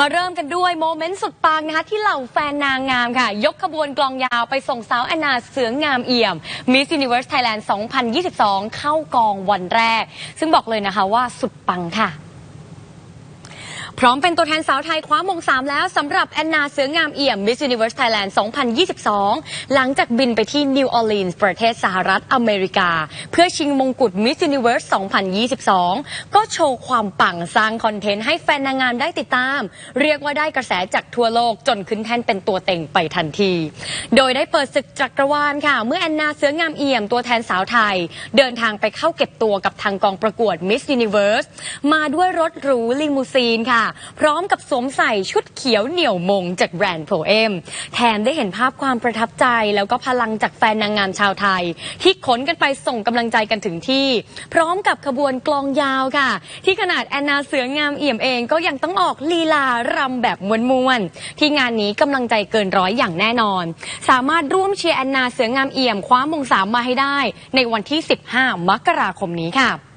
มาเริ่มกันด้วยโมเมนต์สุดปังนะคะที่เหล่าแฟนนางงามค่ะ ยกขบวนกลองยาวไปส่งสาวแอนนาเสืองามเอี่ยม Miss Universe Thailand 2022 เข้ากองวันแรก ซึ่งบอกเลยนะคะว่าสุดปังค่ะ พร้อมเป็นตัวแทนสาวไทยคว้ามงสามแล้วสำหรับแอนนาเสืองามเอี่ยม Miss Universe Thailand 2022 หลังจากบินไปที่นิวออร์ลีนส์ประเทศสหรัฐอเมริกา เพื่อชิงมงกุฎ Miss Universe 2022 ก็โชว์ความปังสร้างคอนเทนต์ให้แฟนนางงามได้ติดตาม เรียกว่าได้กระแสจากทั่วโลกจนขึ้นแท่นเป็นตัวเต็งไปทันที โดยได้เปิดศึกจักรวาลค่ะ เมื่อแอนนาเสืองามเอี่ยมตัวแทนสาวไทย เดินทางไปเข้าเก็บตัวกับทางกองประกวด Miss Universe มาด้วยรถหรูลิมูซีนค่ะพร้อมกับสวมใส่ชุดเขียวเหนี่ยวมงจากแบรนด์โพเอมแถมได้เห็นภาพความประทับใจแล้วก็พลังจากแฟนนางงามชาวไทย ที่ขนกันไปส่งกำลังใจกันถึงที่ พร้อมกับขบวนกลองยาวค่ะ ที่ขนาดแอนนาเสืองามเอี่ยมเองก็ยังต้องออกลีลารำแบบมวนๆที่งานนี้กำลังใจเกินร้อยอย่างแน่นอน สามารถร่วมเชียร์แอนนาเสืองามเอี่ยมคว้ามงสามมาให้ได้ ในวันที่ 15 มกราคมนี้ค่ะ